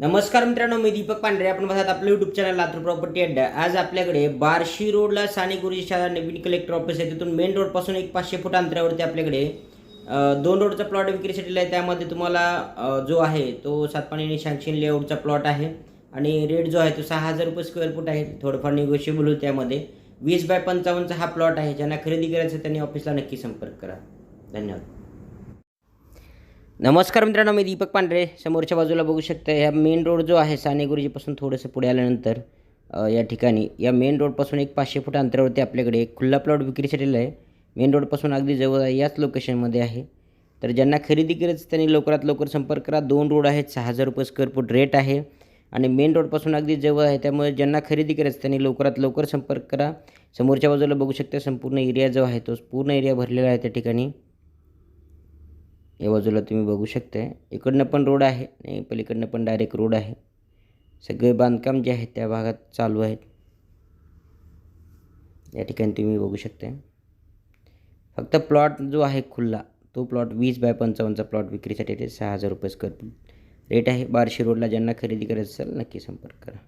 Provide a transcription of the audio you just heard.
नमस्कार मित्रांनो मी दीपक पांढरे. आपण बघत आपलं युट्यूब चॅनल लातूर प्रॉपर्टी अड्डा uh, आज आपल्याकडे बार्शी रोडला साने गुरुजी शाळा नवीन कलेक्टर ऑफिस आहे. तिथून मेन रोडपासून एक पाचशे फूट अंतरावरती आपल्याकडे दोन रोडचा प्लॉट विक्रीसाठी आहे. त्यामध्ये तुम्हाला जो आहे तो सातपाणी आणि सँक्शन लेआउटचा प्लॉट आहे. आणि रेट जो आहे तो सहा हजार रुपये स्क्वेअर फूट आहे. थोडंफार निगोशिएबल होईल त्यामध्ये. वीस बाय पंचावन्नचा हा प्लॉट आहे. ज्यांना खरेदी करायचं त्यांनी ऑफिसला नक्की संपर्क करा. धन्यवाद. नमस्कार मित्रांनो मी दीपक पांढरे. समोरच्या बाजूला बघू शकता ह्या मेन रोड जो आहे साने गुरुजीपासून थोडंसं पुढे आल्यानंतर या ठिकाणी या मेन रोडपासून एक पाचशे फूट अंतरावरती आपल्याकडे एक खुल्ला प्लॉट विक्रीसाठी आहे. मेन रोडपासून अगदी जवळ आहे याच लोकेशनमध्ये आहे. तर ज्यांना खरेदी करायचं त्यांनी लवकरात लवकर संपर्क करा. दोन रोड आहेत सहा हजार रुपये स्क्वेअर फूट रेट आहे. आणि मेन रोडपासून अगदी जवळ आहे त्यामुळे ज्यांना खरेदी करायचं त्यांनी लवकरात लवकर संपर्क करा. समोरच्या बाजूला बघू शकता संपूर्ण एरिया जो आहे तो पूर्ण एरिया भरलेला आहे त्या ठिकाणी. या बाजूला तुम्ही बघू शकता इकडनं पण रोड आहे आणि पलीकडनं पण डायरेक्ट रोड आहे. सगळे बांधकाम जे आहेत त्या भागात चालू आहेत. या ठिकाणी तुम्ही बघू शकता फक्त प्लॉट जो आहे खुल्ला तो प्लॉट वीस बाय पंचावन्नचा प्लॉट विक्रीसाठी ते सहा हजार रुपये स्क्वेअर फूट रेट आहे बार्शी रोडला. ज्यांना खरेदी करायचं असेल नक्की संपर्क करा.